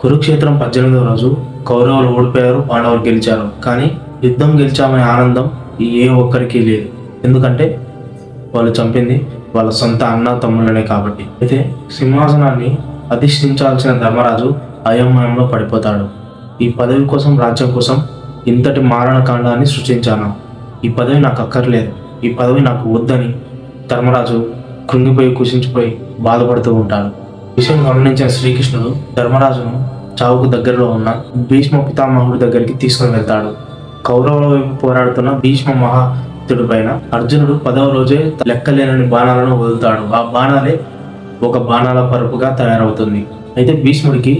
కురుక్షేత్రం పద్దెనిమిదవ రోజు కౌరవులు ఓడిపోయారు పాండవులు గెలిచారు. కానీ యుద్ధం గెలిచామనే ఆనందం ఏ ఒక్కరికి లేదు. ఎందుకంటే వాళ్ళు చంపింది వాళ్ళ సొంత అన్న తమ్ముళ్ళనే కాబట్టి. అయితే సింహాసనాన్ని అధిష్ఠించాల్సిన ధర్మరాజు అయోమయంలో పడిపోతాడు. ఈ పదవి కోసం రాజ్యం కోసం ఇంతటి మారణకాండాన్ని సృష్టించాను? ఈ పదవి నాకు అక్కర్లేదు. ఈ పదవి నాకు వద్దని ధర్మరాజు కృంగిపోయి కుషించిపోయి బాధపడుతూ ఉంటాడు. విషయం గమనించిన శ్రీకృష్ణుడు ధర్మరాజును చావుకు దగ్గరలో ఉన్న భీష్మ పితామహుడి దగ్గరికి తీసుకుని వెళ్తాడు. కౌరవుల వైపు పోరాడుతున్న భీష్మ మహాతుడి పైన అర్జునుడు పదవ రోజే లెక్కలేనని బాణాలను వదులుతాడు. ఆ బాణాలే ఒక బాణాల పరుపుగా తయారవుతుంది. అయితే భీష్ముడికి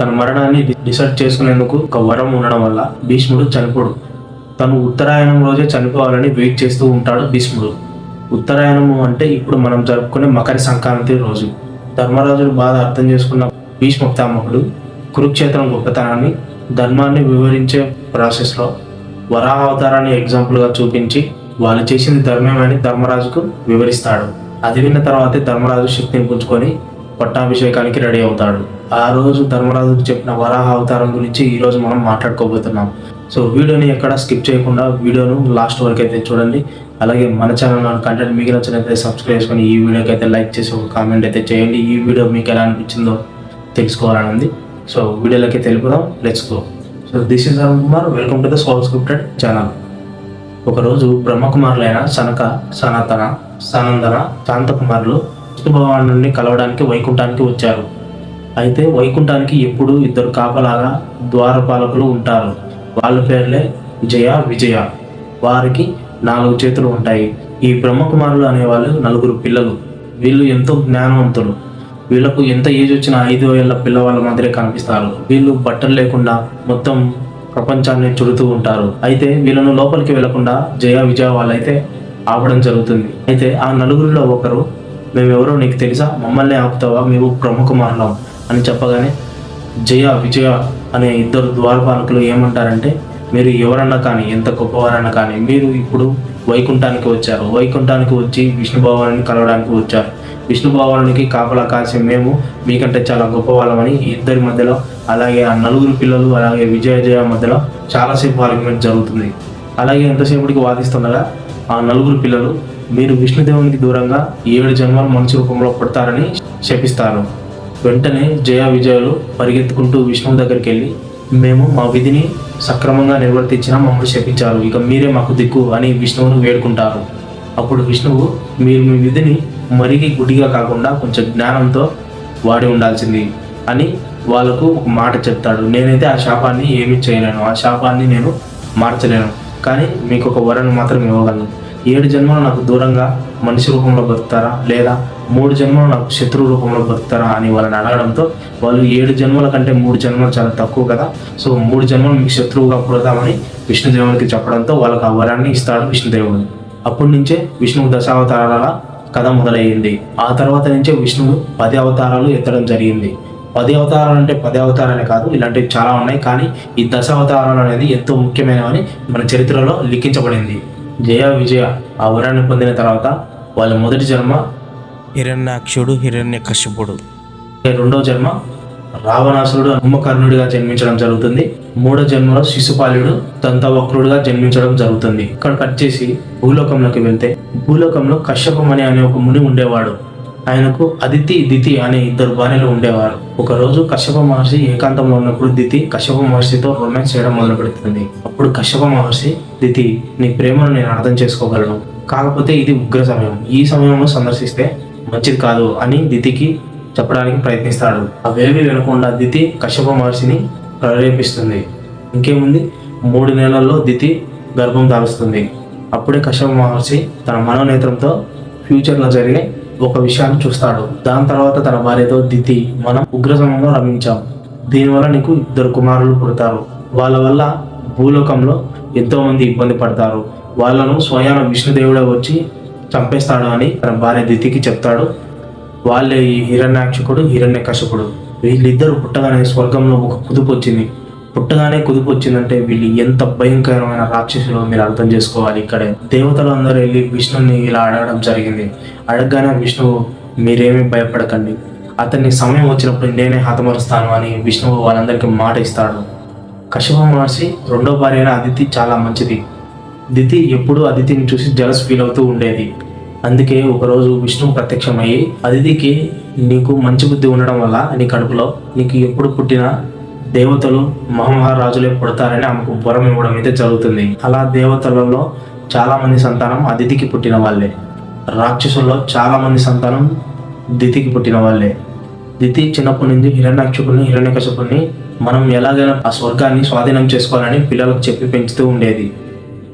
తన మరణాన్ని డిసైడ్ చేసుకునేందుకు ఒక వరం ఉండడం వల్ల భీష్ముడు చనిపోడు. తను ఉత్తరాయణం రోజే చనిపోవాలని వెయిట్ చేస్తూ ఉంటాడు భీష్ముడు. ఉత్తరాయణము అంటే ఇప్పుడు మనం జరుపుకునే మకర సంక్రాంతి రోజు. ధర్మరాజుడు బాధ అర్థం చేసుకున్న భీష్మ కురుక్షేత్రం గొప్పతనాన్ని ధర్మాన్ని వివరించే ప్రాసెస్లో వరాహ అవతారాన్ని ఎగ్జాంపుల్గా చూపించి వాళ్ళు చేసింది ధర్మమని ధర్మరాజుకు వివరిస్తాడు. అది విన్న తర్వాతే ధర్మరాజు శక్తిని పుంజుకొని పట్టాభిషేకానికి రెడీ అవుతాడు. ఆ రోజు ధర్మరాజుకు చెప్పిన వరాహ అవతారం గురించి ఈ రోజు మనం మాట్లాడుకోబోతున్నాం. సో వీడియోని ఎక్కడ స్కిప్ చేయకుండా వీడియోను లాస్ట్ వరకు అయితే చూడండి. అలాగే మన ఛానల్ కంటెంట్ మీకు నచ్చినట్లయితే సబ్స్క్రైబ్ చేసుకొని ఈ వీడియోకి అయితే లైక్ చేసి ఒక కామెంట్ అయితే చేయండి. ఈ వీడియో మీకు ఎలా అనిపించిందో తెలుసుకోవాలని ఉంది సో వీడియోలోకి తెలుపుదాం let's go so this is Arun Kumar welcome to the soul scripted channel ఒకరోజు బ్రహ్మకుమారులైన సనక సనాతన సనందన శాంతకుమారులు విష్ణుభగవాను నుండి కలవడానికి వైకుంఠానికి వచ్చారు. అయితే వైకుంఠానికి ఎప్పుడు ఇద్దరు కాపలాగా ద్వారపాలకులు ఉంటారు. వాళ్ళ పేర్లే జయ విజయ. వారికి నాలుగు చేతులు ఉంటాయి. ఈ బ్రహ్మకుమారులు అనేవాళ్ళు నలుగురు పిల్లలు. వీళ్ళు ఎంతో జ్ఞానవంతులు. వీళ్ళకు ఎంత ఏజ్ వచ్చినా ఐదు ఏళ్ళ పిల్లవాళ్ళ మాదిరే కనిపిస్తారు. వీళ్ళు బట్టలు లేకుండా మొత్తం ప్రపంచాన్ని చుడుతూ ఉంటారు. అయితే వీళ్ళను లోపలికి వెళ్ళకుండా జయ విజయ వాళ్ళైతే ఆపడం జరుగుతుంది. అయితే ఆ నలుగురిలో ఒకరు మేమెవరో నీకు తెలుసా? మమ్మల్ని ఆపుతావా? మేము బ్రహ్మకుమారులం అని చెప్పగానే జయ విజయ అనే ఇద్దరు ద్వారపాలకులు ఏమంటారంటే మీరు ఎవరన్నా కానీ ఎంత గొప్పవారన్నా కానీ మీరు ఇప్పుడు వైకుంఠానికి వచ్చారు. వైకుంఠానికి వచ్చి విష్ణు భగవాన్ని కలవడానికి వచ్చారు. విష్ణు భగవానికి కాపలా కాసి మేము మీకంటే చాలా గొప్పవాళ్ళమని ఇద్దరి మధ్యలో అలాగే ఆ నలుగురు పిల్లలు అలాగే విజయ జయ మధ్యలో చాలాసేపు ఆర్గ్యుమెంట్ జరుగుతుంది. అలాగే ఎంతసేపటికి వాదిస్తుండగా ఆ నలుగురు పిల్లలు మీరు విష్ణుదేవునికి దూరంగా ఏడు జన్మలు మనిషి రూపంలో పుడతారని శపిస్తారు. వెంటనే జయ విజయలు పరిగెత్తుకుంటూ విష్ణువు దగ్గరికి వెళ్ళి మేము మా విధిని సక్రమంగా నిర్వర్తించినా మమ్మల్ని శపించారు. ఇక మీరే మాకు దిక్కు అని విష్ణువును వేడుకుంటారు. అప్పుడు విష్ణువు మీరు మీ విధిని మరిగి గుడిగా కాకుండా కొంచెం జ్ఞానంతో వాడి ఉండాల్సింది అని వాళ్ళకు ఒక మాట చెప్తాడు. నేనైతే ఆ శాపాన్ని ఏమీ చేయలేను. ఆ శాపాన్ని నేను మార్చలేను. కానీ మీకు ఒక వరను మాత్రం ఇవ్వగలను. ఏడు జన్మలు నాకు దూరంగా మనిషి రూపంలో బతుకుతారా? లేదా మూడు జన్మలు నాకు శత్రు రూపంలో బతుకుతారా అని వాళ్ళని అడగడంతో వాళ్ళు ఏడు జన్మల కంటే మూడు జన్మలు చాలా తక్కువ కదా. సో మూడు జన్మలు మీకు శత్రువుగా పుడతామని విష్ణుదేవునికి చెప్పడంతో వాళ్ళకి ఆ వరాన్ని ఇస్తాడు విష్ణుదేవుడు. అప్పటి నుంచే విష్ణువు దశావతారాల కథ మొదలయ్యింది. ఆ తర్వాత నుంచే విష్ణువు పది అవతారాలు ఎత్తడం జరిగింది. పది అవతారాలు అంటే పది అవతారాలే కాదు ఇలాంటివి చాలా ఉన్నాయి. కానీ ఈ దశ అవతారాలు అనేది ఎంతో ముఖ్యమైనవని మన చరిత్రలో లిఖించబడింది. జయ విజయ ఆ వరాన్ని పొందిన తర్వాత వాళ్ళ మొదటి జన్మ హిరణ్యాక్షుడు హిరణ్య కశ్యపుడు రెండో జన్మ రావణాసురుడు కుంభకర్ణుడిగా జన్మించడం జరుగుతుంది. మూడో జన్మలో శిశుపాలుడు దంతవక్రుడుగా జన్మించడం జరుగుతుంది. ఇక్కడ కట్ చేసి భూలోకంలోకి వెళ్తే భూలోకంలో కశ్యపమని అనే ఒక ముని ఉండేవాడు. ఆయనకు అదితి దితి అనే ఇద్దరు భార్యలు ఉండేవారు. ఒకరోజు కశ్యప మహర్షి ఏకాంతంలో ఉన్నప్పుడు దితి కశ్యప మహర్షితో రొమాన్స్ చేయడం మొదలు పెడుతుంది అప్పుడు కశ్యప మహర్షి దితి నీ ప్రేమను నేను అర్థం చేసుకోగలను. కాకపోతే ఇది ఉగ్ర సమయం. ఈ సమయంలో సందర్శిస్తే మంచిది కాదు అని దితికి చెప్పడానికి ప్రయత్నిస్తాడు. అవేవి వినకుండా దితి కశ్యప మహర్షిని ప్రేరేపిస్తుంది. ఇంకేముంది? మూడు నెలల్లో దితి గర్భం దాలుస్తుంది అప్పుడే కశ్యప మహర్షి తన మనోనేత్రంతో ఫ్యూచర్లో జరిగే ఒక విషయాన్ని చూస్తాడు. దాని తర్వాత తన భార్యతో దితి మనం ఉగ్ర సమయంలో రమించాం. దీనివల్ల నీకు ఇద్దరు కుమారులు పుడతారు. వాళ్ళ వల్ల భూలోకంలో ఎంతో మంది ఇబ్బంది పడతారు. వాళ్ళను స్వయాన విష్ణుదేవుడే వచ్చి చంపేస్తాడు అని తన భార్య దితికి చెప్తాడు. వాళ్ళే ఈ హిరణ్యాక్షకుడు హిరణ్య కశపుడు వీళ్ళిద్దరు పుట్టగానే స్వర్గంలో ఒక కుదుపు వచ్చింది. పుట్టగానే కుదుపు వచ్చిందంటే వీళ్ళు ఎంత భయంకరమైన రాక్షసులు మీరు అర్థం చేసుకోవాలి. ఇక్కడే దేవతలు అందరూ వెళ్ళి విష్ణుని ఇలా అడగడం జరిగింది. అడగగానే విష్ణువు మీరేమీ భయపడకండి. అతన్ని సమయం వచ్చినప్పుడు నేనే హతమరుస్తాను అని విష్ణువు వాళ్ళందరికీ మాట ఇస్తాడు. కశ్యప మహర్షి రెండో భార్య అయిన అదితి చాలా మంచిది. దితి ఎప్పుడూ అదితిని చూసి జలస్ ఫీల్ అవుతూ ఉండేది. అందుకే ఒకరోజు విష్ణువు ప్రత్యక్షమయ్యి అదితికి నీకు మంచి బుద్ధి ఉండడం వల్ల నీ కడుపులో నీకు ఎప్పుడు పుట్టినా దేవతలు మహామహారాజులే పుడతారని ఆమెకు వరం ఇవ్వడం అయితే జరుగుతుంది. అలా దేవతలలో చాలా మంది సంతానం అదితికి పుట్టిన వాళ్ళే. రాక్షసుల్లో చాలా మంది సంతానం దితికి పుట్టిన వాళ్ళే. దితి చిన్నప్పటి నుంచి హిరణ్యాక్షకుని హిరణ్యకశపుని మనం ఎలాగైనా ఆ స్వర్గాన్ని స్వాధీనం చేసుకోవాలని పిల్లలకు చెప్పి పెంచుతూ ఉండేది.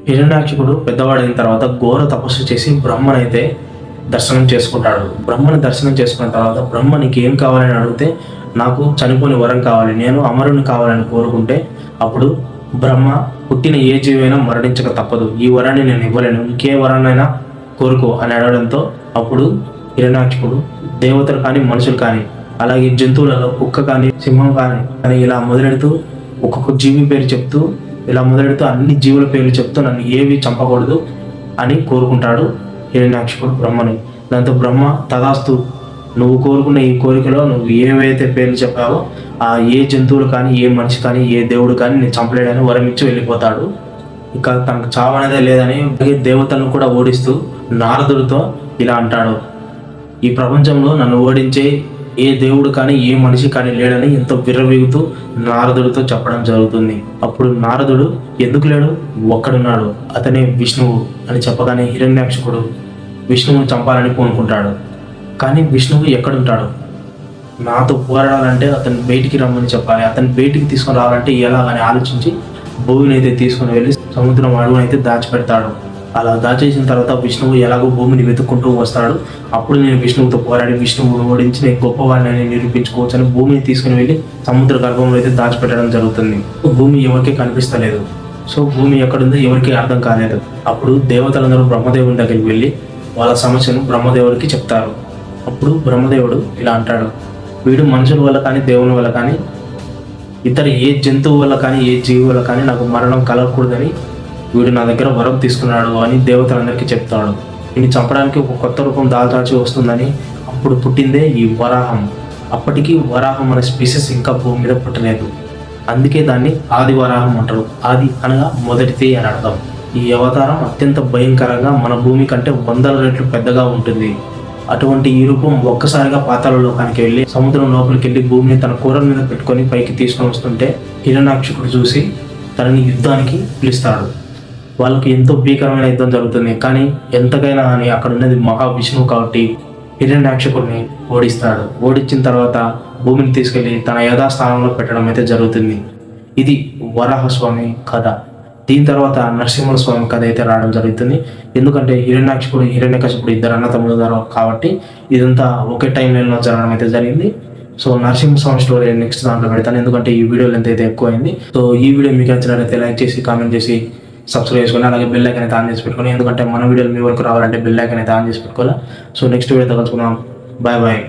హిరణ్యాక్షకుడు పెద్దవాడైన తర్వాత ఘోర తపస్సు చేసి బ్రహ్మనైతే దర్శనం చేసుకుంటాడు. బ్రహ్మని దర్శనం చేసుకున్న తర్వాత బ్రహ్మనికి ఏం కావాలని అడిగితే నాకు చనిపోని వరం కావాలి నేను అమరుని కావాలని కోరుకుంటే అప్పుడు బ్రహ్మ పుట్టిన ఏ జీవైనా మరణించక తప్పదు. ఈ వరాన్ని నేను ఇవ్వలేను. ఇంకే వరాన్నైనా కోరుకో అని అడగడంతో అప్పుడు హిరణాక్షకుడు దేవతలు కానీ మనుషులు కానీ అలాగే జంతువులలో కుక్క కానీ సింహం కానీ అని ఇలా మొదలెడుతూ ఒక్కొక్క జీవి పేరు చెప్తూ ఇలా మొదలెడుతూ అన్ని జీవుల పేర్లు చెప్తూ నన్ను ఏవి చంపకూడదు అని కోరుకుంటాడు హిరణ్యాక్షకుడు బ్రహ్మని. దాంతో బ్రహ్మ తదాస్తు నువ్వు కోరుకున్న ఈ కోరికలో నువ్వు ఏవైతే పేర్లు చెప్పావో ఆ ఏ జంతువులు కానీ ఏ మనిషి కానీ ఏ దేవుడు కానీ నేను చంపలేడని వరమిచ్చి వెళ్ళిపోతాడు. ఇక తనకు చావనేదే లేదని దేవతలను కూడా ఓడిస్తూ నారదుడితో ఇలా అంటాడు. ఈ ప్రపంచంలో నన్ను ఓడించే ఏ దేవుడు కానీ ఏ మనిషి కానీ లేడని ఎంతో విర్రవీగుతూ నారదుడితో చెప్పడం జరుగుతుంది. అప్పుడు నారదుడు ఎందుకు లేడు? ఒక్కడున్నాడు అతనే విష్ణువు అని చెప్పగానే హిరణ్యాక్షకుడు విష్ణువుని చంపాలని పూనుకుంటాడు. కానీ విష్ణువు ఎక్కడుంటాడు నాతో పోరాడాలంటే అతను బయటికి రమ్మని చెప్పాలి. అతను బయటికి తీసుకొని రావాలంటే ఎలాగని ఆలోచించి భూమిని అయితే తీసుకొని వెళ్ళి సముద్రం అడుగునైతే అయితే దాచిపెడతాడు. అలా దాచేసిన తర్వాత విష్ణువు ఎలాగో భూమిని వెతుక్కుంటూ వస్తాడు. అప్పుడు నేను విష్ణువుతో పోరాడి విష్ణువును ఓడించి నేను గొప్పవాడిని నిరూపించుకోవచ్చు అని భూమిని తీసుకుని వెళ్ళి సముద్ర గర్భంలో అయితే దాచిపెట్టడం జరుగుతుంది. భూమి ఎవరికి కనిపిస్తలేదు. సో భూమి ఎక్కడుందో ఎవరికీ అర్థం కాలేదు. అప్పుడు దేవతలందరూ బ్రహ్మదేవుని దగ్గరికి వెళ్ళి వాళ్ళ సమస్యను బ్రహ్మదేవుడికి చెప్తారు. అప్పుడు బ్రహ్మదేవుడు ఇలా అంటాడు వీడు మనుషుల వల్ల కానీ దేవుని వల్ల కానీ ఇతర ఏ జంతువు వల్ల కానీ ఏ జీవి వల్ల కానీ నాకు మరణం కలగకూడదని వీడు నా దగ్గర వరం తీసుకున్నాడు అని దేవతలందరికీ చెప్తాడు. వీడిని చంపడానికి ఒక కొత్త రూపం దాల్చాల్సి వస్తుందని అప్పుడు పుట్టిందే ఈ వరాహం. అప్పటికి వరాహం అనే స్పీసెస్ ఇంకా భూమి మీద పుట్టలేదు. అందుకే దాన్ని ఆది వరాహం అంటారు. ఆది అనగా మొదటిది అని అర్థం. ఈ అవతారం అత్యంత భయంకరంగా మన భూమి కంటే వందల రెట్లు పెద్దగా ఉంటుంది. అటువంటి ఈ రూపం ఒక్కసారిగా పాతాల లోకానికి వెళ్ళి సముద్రం లోపలికి వెళ్ళి భూమిని తన కూరల మీద పెట్టుకొని పైకి తీసుకొని వస్తుంటే హిరణాక్షకుడు చూసి తనని యుద్ధానికి పిలుస్తాడు. వాళ్ళకి ఎంతో భీకరమైన యుద్ధం జరుగుతుంది. కానీ ఎంతకైనా అని అక్కడ ఉన్నది మహావిష్ణువు కాబట్టి హిరణ్యాక్షకుడిని ఓడిస్తాడు. ఓడించిన తర్వాత భూమిని తీసుకెళ్ళి తన యథాస్థానంలో పెట్టడం అయితే జరుగుతుంది. ఇది వరాహస్వామి కథ. దీని తర్వాత నరసింహస్వామి కథ అయితే రావడం జరుగుతుంది. ఎందుకంటే హిరణ్యాక్షకుడు హిరణ్యకశిపుడు ఇద్దరు అన్నతమ్ముడు గారు కాబట్టి ఇదంతా ఒకే టైం జరగడం అయితే జరిగింది. సో నరసింహస్వామి స్టోరీ నెక్స్ట్ దాంట్లో పెడతాను. ఎందుకంటే ఈ వీడియో లెంత్ అయితే ఎక్కువైంది. సో ఈ వీడియో మీకు నచ్చినట్లయితే లైక్ చేసి కామెంట్ చేసి సబ్స్క్రైబ్ చేసుకొని అలాగే బెల్ ఐకన్ అయితే ఆన్ చేసి పెట్టుకొని ఎందుకంటే మన వీడియోలు మీ వరకు రావాలంటే బెల్ ఐకన్ అయితే ఆన్ చేసి పెట్టుకోవాలి. సో నెక్స్ట్ వీడియో కలుసుకుందాం బాయ్ బాయ్.